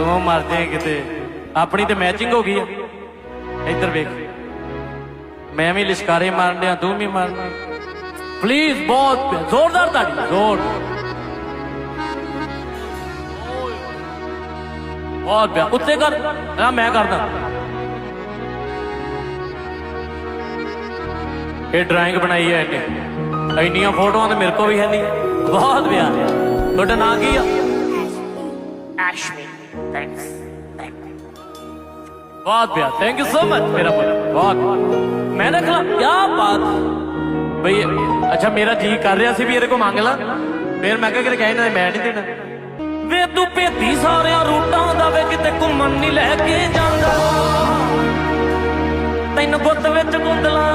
ਤੂੰ ਮਰ ਜਾਏ ਕਿਤੇ। ਆਪਣੀ ਤੇ ਮੈਚਿੰਗ ਹੋ ਗਈ ਆ। ਇੱਧਰ ਵੇਖ। ਮੈਂ ਵੀ ਲਿਸ਼ਕਾਰੇ ਮਾਰਨ ਡਿਆ, ਤੂੰ ਵੀ ਮਾਰ। ਪਲੀਜ਼ ਬਹੁਤ ਜ਼ੋਰਦਾਰ ਤਾੜੀ। ਜ਼ੋਰ। ਬਹੁਤ ਪਿਆ। ਉੱਤੇ ਕਰ। ਆ ਮੈਂ ਕਰਦਾ। ਇਹ ਡਰਾਇੰਗ ਬਣਾਈ ਹੈ ਇਹਨੇ। ਇੰਨੀਆਂ ਫੋਟੋਆਂ ਤੇ ਮੇਰੇ ਕੋਲ ਵੀ ਹੈ ਨਹੀਂ। ਬਹੁਤ ਪਿਆਰ ਤੁਹਾਡਾ ਨਾਂ ਕੀ ਆ? Ashmi. Thanks. Thanks. ਬਹੁਤ ਥੈਂਕ ਯੂ ਸੋ ਮਚ ਮੇਰਾ ਪੁੱਤ ਬਹੁਤ ਮੈਂ ਨਾ ਖਲਾ ਕੀ ਬਾਤ ਬਈ ਅੱਛਾ ਮੇਰਾ ਜੀ ਕਰ ਰਿਹਾ ਸੀ ਵੀ ਇਹਦੇ ਕੋ ਮੰਗ ਲਾ ਫਿਰ ਮੈਂ ਕਿਹਾ ਕਿ ਕਹਿ ਮੈਂ ਨਹੀਂ ਦੇਣਾ ਵੇ ਤੂੰ ਭੇਤੀ ਸਾਰਿਆਂ ਰੂਟਾਂ ਦਾ ਵੇ ਕਿਤੇ ਘੁੰਮਣ ਨਹੀਂ ਲੈ ਕੇ ਜਾਂਦਾ ਤੈਨੂੰ ਗੁੱਤ ਵਿੱਚ ਗੁੰਦਲਾ